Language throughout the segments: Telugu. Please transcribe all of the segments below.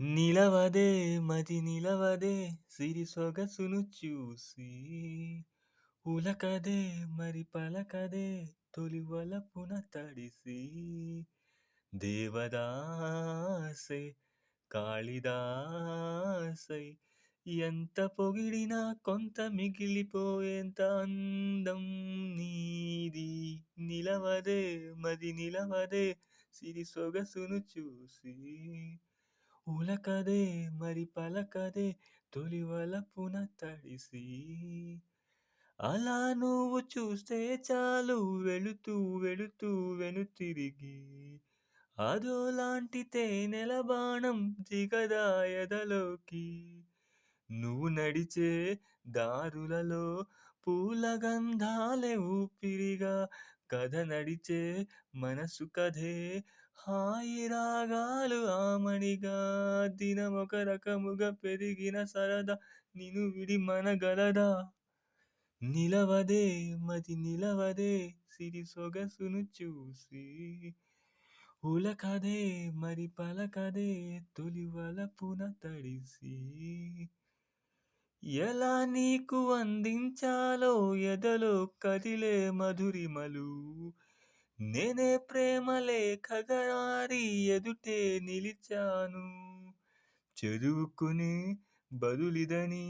నిలవదే మది నిలవదే సిరి సొగసును చూసి ఉలకదే మరి పలకదే తొలి వలపున తడిసి దేవదాసే కాళిదాసై ఎంత పొగిడినా కొంత మిగిలిపోయేంత అందం నీది. నిలవదే మది నిలవదే సిరి సొగసును చూసి ఉలకదే మరి పలకదే తొలి వలపున తడిసి. అలా నువ్వు చూస్తే చాలు వెళుతూ వెళుతూ వెనుతిరిగి అదోలాంటి తేనెల బాణం దిగదా ఎదలోకి. నువ్వు నడిచే దారులలో పూల గంధాలే ఊపిరిగా. కథ నడిచే మనసు కథే హాయి రాగాలు ఆమనిగా దినమొక రకముగా పెరిగిన సరదా నిను విడి మనగలదా నిలవదే మతి నిలవదే సిరి సొగసును చూసి ఉలకదే మరి పలకదే తొలి వలపున తడిసి ఎలా నీకు అందించాలో ఎదలో కదిలే మధురిమలు నేనే ప్రేమ లేఖగారి ఎదుటే నిలిచాను. చదువుకునే బదులిదని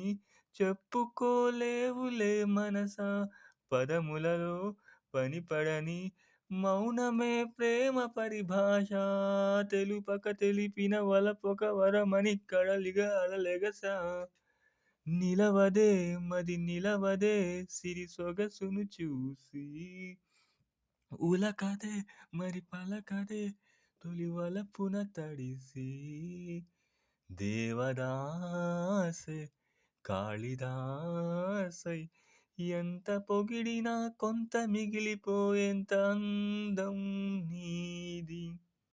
చెప్పుకోలేవులే మనసా. పదములలో పనిపడని మౌనమే ప్రేమ పరిభాష. తెలుపక తెలిపిన వలపొక వరమని కడలిగా అడలెగస. నిలవదే మది నిలవదే సిరి సొగసును చూసి ఉలకదే మరి పలకదే తొలి వలపున తడిసి దేవదాసై కాళిదాసై ఎంత పొగిడినా కొంత మిగిలిపోయేంత అందం నీది